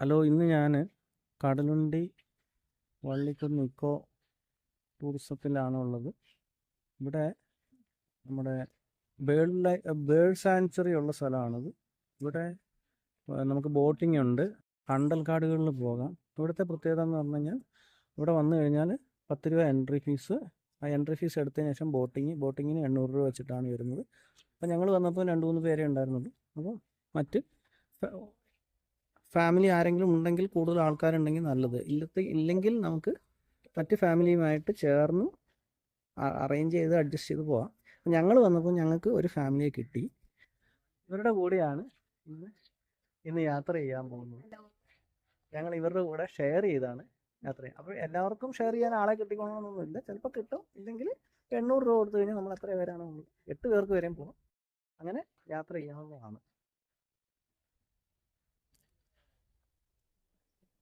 Hello ഇന്ന് ഞാൻ Kadalundi Vallikkunnu eco ടൂറിസത്തിലാണ് ഉള്ളത് ഇവിടെ നമ്മുടെ ബേർഡ് ലൈ ബേർഡ് സാങ്ച്വറി ഉള്ള സ്ഥലമാണിത്. ഇവിടെ നമുക്ക് ബോട്ടിംഗ് ഉണ്ട്. കണ്ടൽ കാടുകളിൽ പോകാം. ഇവിടുത്തെ പ്രത്യേകത എന്ന് പറഞ്ഞു കഴിഞ്ഞാൽ ഇവിടെ വന്നു കഴിഞ്ഞാൽ പത്ത് രൂപ എൻട്രി ഫീസ്. ആ എൻട്രി ഫീസ് എടുത്തതിന് ശേഷം ബോട്ടിങ് ബോട്ടിങ്ങിന് എണ്ണൂറ് രൂപ വെച്ചിട്ടാണ് വരുന്നത്. അപ്പോൾ ഞങ്ങൾ വന്നപ്പോൾ രണ്ട് മൂന്ന് പേരെ ഉണ്ടായിരുന്നുള്ളൂ. അപ്പോൾ മറ്റ് ഫാമിലി ആരെങ്കിലും ഉണ്ടെങ്കിൽ കൂടുതൽ ആൾക്കാരുണ്ടെങ്കിൽ നല്ലത്. ഇല്ലത്തെ ഇല്ലെങ്കിൽ നമുക്ക് മറ്റ് ഫാമിലിയുമായിട്ട് ചേർന്ന് അറേഞ്ച് ചെയ്ത് അഡ്ജസ്റ്റ് ചെയ്ത് പോവാം. ഞങ്ങൾ വന്നപ്പോൾ ഞങ്ങൾക്ക് ഒരു ഫാമിലിയെ കിട്ടി. ഇവരുടെ കൂടെയാണ് ഇന്ന് ഇന്ന് യാത്ര ചെയ്യാൻ പോകുന്നത്. ഞങ്ങൾ ഇവരുടെ കൂടെ ഷെയർ ചെയ്താണ് യാത്ര ചെയ്യുക അപ്പോൾ എല്ലാവർക്കും ഷെയർ ചെയ്യാൻ ആളെ കിട്ടിക്കോണമെന്നൊന്നുമില്ല ചിലപ്പോൾ കിട്ടും. ഇല്ലെങ്കിൽ എണ്ണൂറ് രൂപ കൊടുത്തു കഴിഞ്ഞാൽ നമ്മൾ എത്ര പേരാണ് എട്ട് പേർക്ക് വരെയും പോകും അങ്ങനെ യാത്ര ചെയ്യാവുന്നതാണ്.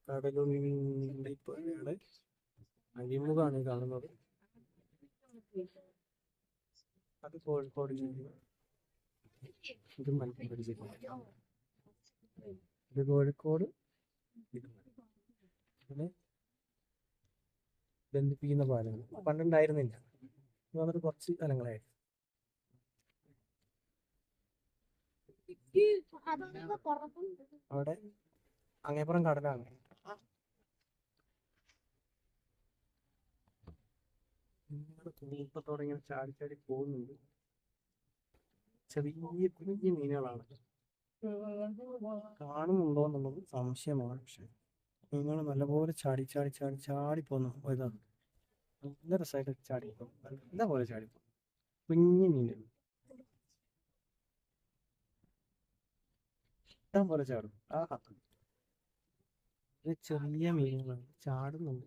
കടലുണ്ടി പുഴയുടെ അഴിമുഖമാണ് കാണുന്നത്. അത് കോഴിക്കോട് ഇത് മലപ്പുറം ജില്ല ഇത് കോഴിക്കോട് അങ്ങനെ ബന്ധിപ്പിക്കുന്ന പാലങ്ങൾ. പണ്ടുണ്ടായിരുന്നില്ല. വന്നിട്ട് കുറച്ച് സ്ഥലങ്ങളായിരുന്നു അവിടെ അങ്ങേപ്പുറം കടലാണ്. കൂട്ടത്തോടെ ഇങ്ങനെ ചാടി ചാടി പോകുന്നുണ്ട്. ചെറിയ കുഞ്ഞു മീനുകളാണ്. കാണുന്നുണ്ടോ എന്നുള്ളത് സംശയമാണ് പക്ഷെ. മീനുകൾ നല്ലപോലെ ചാടി ചാടി ചാടി ചാടി പോകുന്നു ഇതാണ് നല്ല രസമായിട്ട് ചാടി പോകും നല്ല പോലെ ചാടി പോകും കുഞ്ഞു മീനുകൾ. ഇഷ്ടം പോലെ ചാടും ആ ചെറിയ മീനുകളാണ് ചാടുന്നുണ്ട്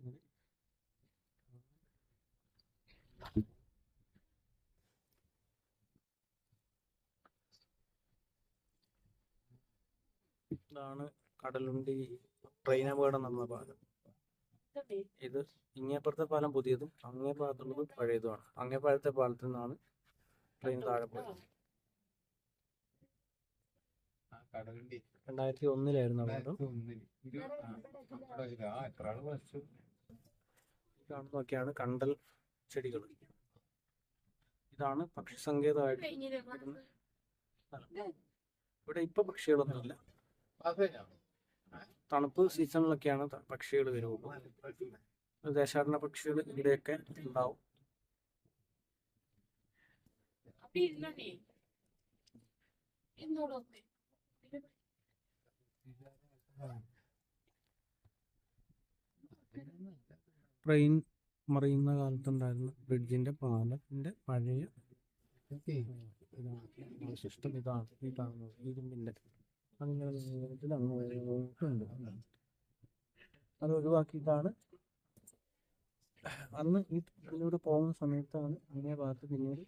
ഇതാണ് കടലുണ്ടി ട്രെയിൻ അപകടം നടന്ന പാലം ഇത് ഇങ്ങേപ്പുറത്തെ പാലം പുതിയതും അങ്ങേ ഭാഗത്തുള്ളത് പഴയതുമാണ്. അങ്ങേ പാലത്തെ പാലത്തിൽ നിന്നാണ് ട്രെയിൻ താഴെ പോയത്. കടലുണ്ടി. രണ്ടായിരത്തി ഒന്നിലായിരുന്നു കാണുന്നതൊക്കെയാണ് കണ്ടൽ ചെടികൾ. ഇതാണ് പക്ഷി സങ്കേതമായിട്ട്. ഇവിടെ ഇപ്പൊ പക്ഷികളൊന്നുമില്ല. തണുപ്പ് സീസണിലൊക്കെയാണ് പക്ഷികൾ വരുന്നത്. ദേശാടന പക്ഷികൾ ഇവിടെയൊക്കെ ഉണ്ടാവും. ട്രെയിൻ മറിയുന്ന കാലത്തുണ്ടായിരുന്ന ബ്രിഡ്ജിന്റെ പാലത്തിന്റെ പഴയ ഇഷ്ടം ഇതാണ്. ഈ കാണുന്നത് ഇരുമ്പിന്റെ അങ്ങനെ അത് ഒഴിവാക്കിയിട്ടാണ് അന്ന് ഈ ഇതിലൂടെ പോകുന്ന സമയത്താണ് അങ്ങേ ഭാഗത്ത് പിന്നീട്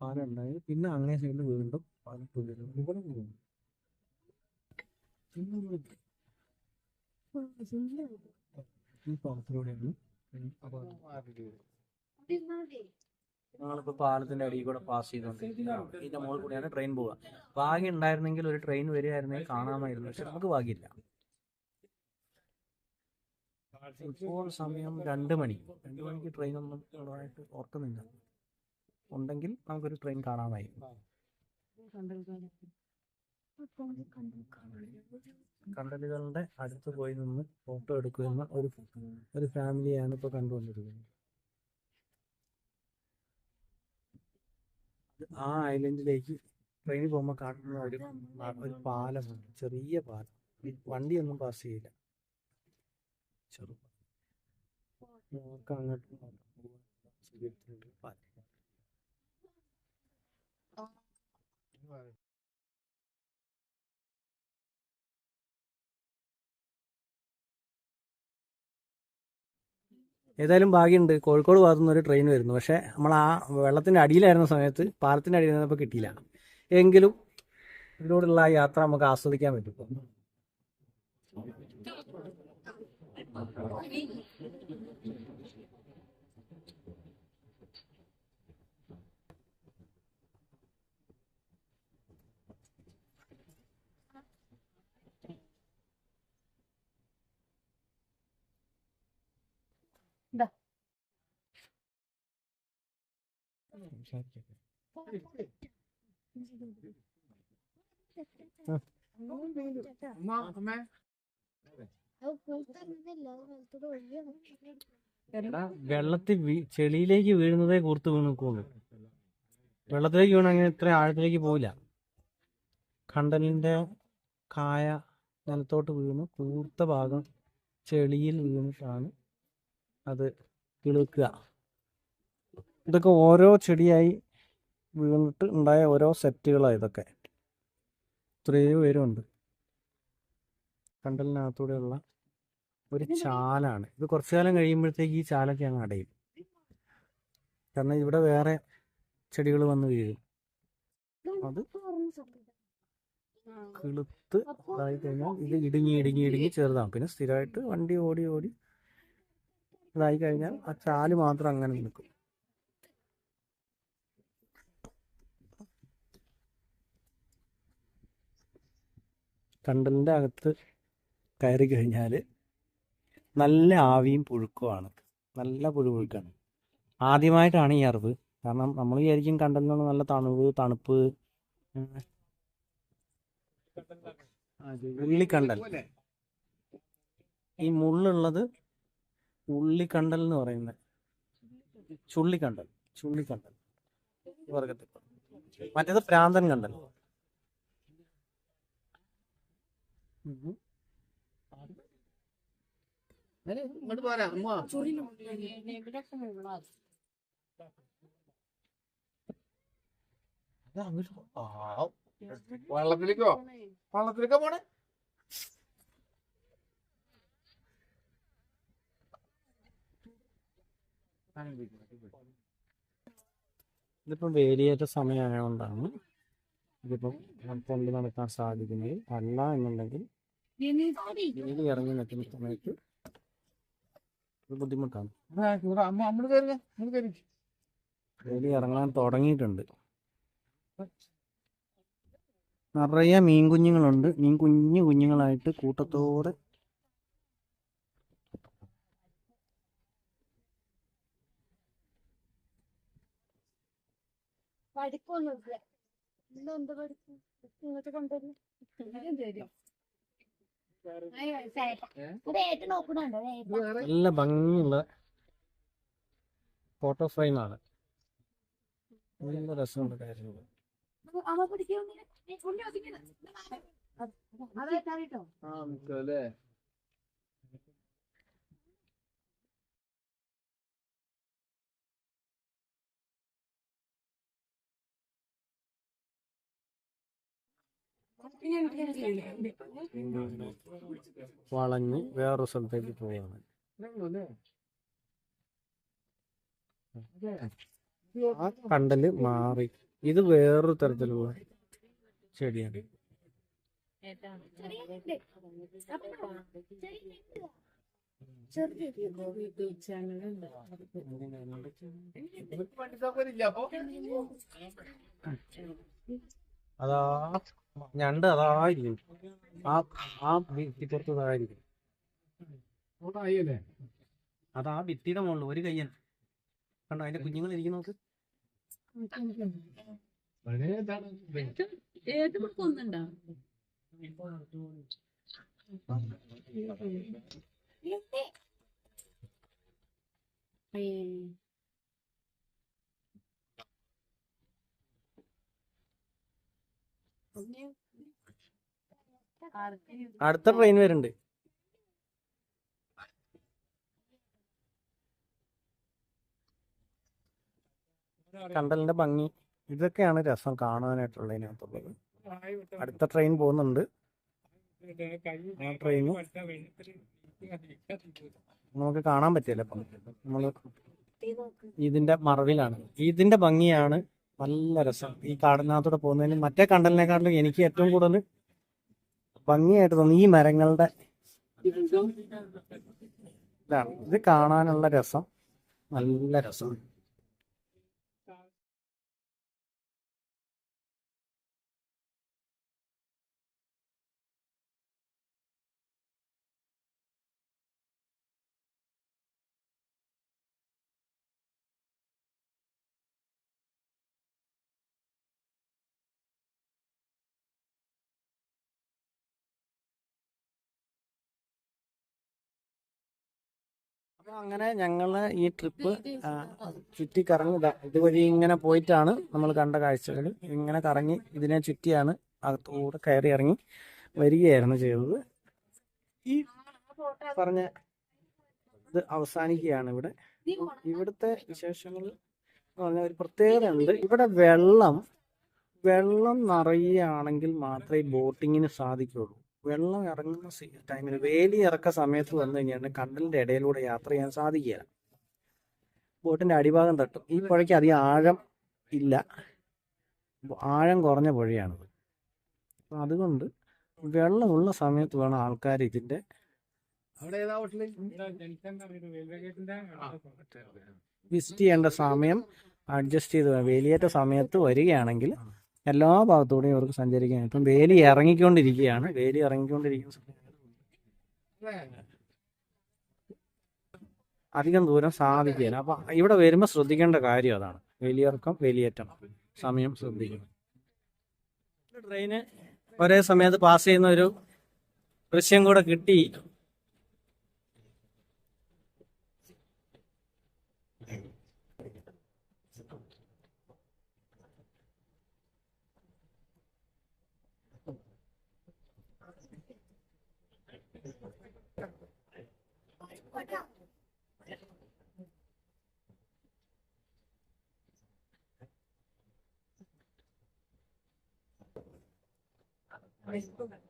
പാലം ഉണ്ടായത്. പിന്നെ അങ്ങേ സൈഡിൽ വീണ്ടും പാലം പുതിയത്. ഈ പാത്രത്തിലൂടെയാണ് അപകടം. നമ്മളിപ്പോൾ പാലത്തിന്റെ അടിയിൽ കൂടെ പാസ് ചെയ്തുകൊണ്ടിരിക്കുകയാണ് ഇതിന്റെ മുകളിൽ കൂടിയാണ് ട്രെയിൻ പോവുക ഭാഗ്യം ഉണ്ടായിരുന്നെങ്കിൽ ഒരു ട്രെയിൻ വരികയായിരുന്നെങ്കിൽ കാണാമായിരുന്നു. പക്ഷെ നമുക്ക് ഭാഗ്യമില്ല. ഇപ്പോൾ സമയം രണ്ട് മണി. രണ്ട് മണിക്ക് ട്രെയിൻ ഒന്നും ഉള്ളതായിട്ട് ഓർക്കുന്നില്ല. ഉണ്ടെങ്കിൽ നമുക്കൊരു ട്രെയിൻ കാണാമായി കണ്ടലുകളുടെ അടുത്ത് പോയി നിന്ന് ഫോട്ടോ എടുക്കുന്ന ഒരു ഒരു ഫാമിലിയാണ് ഇപ്പൊ കണ്ടുകൊണ്ടിരിക്കുന്നത്. ആ ഐലൻഡിലേക്ക് ട്രെയിനിൽ പോകുമ്പോൾ കാണുന്ന ഒരു ഒരു പാലമുണ്ട്. ചെറിയ പാലം. വണ്ടിയൊന്നും പാസ് ചെയ്യില്ല. ചെറു നമുക്ക് പാലം. ഏതായാലും ഭാഗ്യമുണ്ട് കോഴിക്കോട് ഭാഗത്തു നിന്ന് ഒരു ട്രെയിൻ വരുന്നു. പക്ഷേ നമ്മൾ ആ വെള്ളത്തിന്റെ അടിയിലായിരുന്ന സമയത്ത് പാലത്തിന്റെ അടിയിൽ നിന്നപ്പോൾ കിട്ടിയില്ല. എങ്കിലും ഇതിലൂടെയുള്ള ആ യാത്ര നമുക്ക് ആസ്വദിക്കാൻ പറ്റും. വെള്ളത്തിൽ ചെളിയിലേക്ക് വീഴുന്നതേ കൂർത്ത് വീണ് വെള്ളത്തിലേക്ക് വീണ അങ്ങനെ ഇത്ര ആഴത്തിലേക്ക് പോവില്ല. കണ്ടലിന്റെ കായ നിലത്തോട്ട് വീണു. കൂർത്ത ഭാഗം ചെളിയിൽ വീണിട്ടാണ് അത് കിളുക്കുക. ഇതൊക്കെ ഓരോ ചെടിയായി വീണിട്ട് ഉണ്ടായ ഓരോ സെറ്റുകളാണ് ഇതൊക്കെ. ഇത്രയോ പേരുണ്ട്. കണ്ടലിനകത്തൂടെയുള്ള ഒരു ചാലാണ്. ഇത് കുറച്ചു കാലം കഴിയുമ്പോഴത്തേക്ക് ഈ ചാലൊക്കെ അങ്ങ് അടയും. കാരണം ഇവിടെ വേറെ ചെടികൾ വന്ന് വീഴും. അത് കിളുത്ത് ഇതായി കഴിഞ്ഞാൽ ഇത് ഇടുങ്ങി ഇടുങ്ങി ഇടുങ്ങി ചെറുതാണ് പിന്നെ സ്ഥിരമായിട്ട് വണ്ടി ഓടി ഓടി ഇതായി കഴിഞ്ഞാൽ ആ ചാൽ മാത്രം അങ്ങനെ നിൽക്കും. കണ്ടലിന്റെ അകത്ത് കയറി കഴിഞ്ഞാൽ നല്ല ആവിയും പുഴുക്കുമാണ്. നല്ല പുഴുപുഴുക്കാണ് ആദ്യമായിട്ടാണ് ഈ അറിവ്. കാരണം നമ്മൾ വിചാരിക്കും കണ്ടലിനാണ് നല്ല തണുവ് തണുപ്പ്. ഉള്ളിക്കണ്ടൽ. ഈ മുള്ളുള്ളത് ഉള്ളിക്കണ്ടൽ എന്ന് പറയുന്നത് ചുള്ളിക്കണ്ടൽ. ചുള്ളിക്കണ്ടൽ. വർഗത്തിൽ മറ്റേത് പ്രാന്തൻ കണ്ടൽ. ഇങ്ങോട്ട് പോരാ അമ്മ ഇത് അങ്ങോട്ട് പോ. ആ, വെള്ളത്തിലേക്കോ? വെള്ളത്തിലേക്കോ പോണേ? ഇതിപ്പം വേലിയേറ്റ സമയമായതുകൊണ്ടാണ് ഇതിപ്പം കൊണ്ട് നടക്കാൻ സാധിക്കുന്നത് അല്ല എന്നുണ്ടെങ്കിൽ വേലി ഇറങ്ങി നിൽക്കുന്ന സമയത്ത് ഇത് ബുദ്ധിമുട്ടാണ്. വേലി ഇറങ്ങാൻ തുടങ്ങിയിട്ടുണ്ട്. നിറയെ മീൻ കുഞ്ഞുങ്ങളുണ്ട്. മീൻ കുഞ്ഞു കുഞ്ഞുങ്ങളായിട്ട് കൂട്ടത്തോടെ പഠിപ്പൊന്നുമില്ല ഇന്നെന്ത് പഠിപ്പ് ഇങ്ങോട്ട് കൊണ്ടുവരും നല്ല ഭംഗിയുള്ള ഫോട്ടോ ഫ്രെയിമാണ് നല്ല രസമുണ്ട് കാര്യങ്ങൾ അതെ വളഞ്ഞ് വേറൊരു സ്ഥലത്തേക്ക് പോവാണ്. ആ കണ്ടൽ മാറി. ഇത് വേറൊരു തരത്തിലുള്ള ചെടിയാണ്. അതാ ഞണ്ട് അതായിരിക്കും. ആ ആ ഭിത്തിപ്പുറത്ത് അതായിരിക്കും അത് ആ ഭിത്തിയുടെ മുകളിൽ ഒരു കയ്യൻ. കണ്ടോ അതിന്റെ കുഞ്ഞുങ്ങൾ ഇരിക്കുന്ന നോക്ക്. ഏത് അടുത്ത ട്രെയിൻ വരുന്നുണ്ട്. കണ്ടലിന്റെ ഭംഗി. ഇതൊക്കെയാണ് രസം കാണാനായിട്ടുള്ളതിനകത്തുള്ളത്. അടുത്ത ട്രെയിൻ പോകുന്നുണ്ട്. ആ നമുക്ക് കാണാൻ പറ്റില്ല ഇപ്പം? നമ്മൾ ഇതിന്റെ മറവിലാണ്. ഇതിന്റെ ഭംഗിയാണ് നല്ല രസം. ഈ കാടിനകത്തൂടെ പോകുന്നതിന് മറ്റേ കണ്ടലിനെക്കാട്ടിലും എനിക്ക് ഏറ്റവും കൂടുതൽ ഭംഗിയായിട്ട് തോന്നി ഈ മരങ്ങളുടെ ഇതാണ്. ഇത് കാണാനുള്ള രസം. നല്ല രസം അപ്പൊ അങ്ങനെ ഞങ്ങളെ ഈ ട്രിപ്പ് ചുറ്റി കറങ്ങി ഇതുവഴി ഇങ്ങനെ പോയിട്ടാണ് നമ്മൾ കണ്ട കാഴ്ചകൾ ഇങ്ങനെ കറങ്ങി ഇതിനെ ചുറ്റിയാണ് അകത്തൂടെ കയറി ഇറങ്ങി വരികയായിരുന്നു ചെയ്തത്. ഈ പറഞ്ഞ ഇത് അവസാനിക്കുകയാണ് ഇവിടെ. ഇവിടുത്തെ വിശേഷങ്ങൾ എന്ന് പറഞ്ഞാൽ ഒരു പ്രത്യേകത ഉണ്ട് ഇവിടെ വെള്ളം വെള്ളം നിറയുകയാണെങ്കിൽ മാത്രമേ ബോട്ടിങ്ങിന് സാധിക്കുള്ളൂ വെള്ളം ഇറങ്ങുന്ന ടൈമിൽ വേലി ഇറക്ക സമയത്ത് വന്നു കഴിഞ്ഞാൽ കണ്ടലിന്റെ ഇടയിലൂടെ യാത്ര ചെയ്യാൻ സാധിക്കുകയില്ല. ബോട്ടിന്റെ അടിഭാഗം തട്ടും. ഈ പുഴയ്ക്ക് അധികം ആഴം ഇല്ല. ആഴം കുറഞ്ഞ പുഴയാണിത്. അപ്പം അതുകൊണ്ട് വെള്ളമുള്ള സമയത്ത് വേണം ആൾക്കാർ ഇതിന്റെ വിസിറ്റ് ചെയ്യേണ്ട സമയം അഡ്ജസ്റ്റ് ചെയ്ത് വേലിയേറ്റ സമയത്ത് വരികയാണെങ്കിൽ എല്ലാ ഭാഗത്തൂടെയും ഇവർക്ക് സഞ്ചരിക്കാൻ ഇപ്പം വേലി ഇറങ്ങിക്കൊണ്ടിരിക്കുകയാണ്. വേലി ഇറങ്ങിക്കൊണ്ടിരിക്കുന്ന അധികം ദൂരം സാധിക്കുകയില്ല. അപ്പൊ ഇവിടെ വരുമ്പോൾ ശ്രദ്ധിക്കേണ്ട കാര്യം അതാണ്. വേലിയിറക്കം വേലിയേറ്റം. സമയം ശ്രദ്ധിക്കണം. ട്രെയിന് ഒരേ സമയത്ത് പാസ് ചെയ്യുന്ന ഒരു ദൃശ്യം കൂടെ കിട്ടി. veces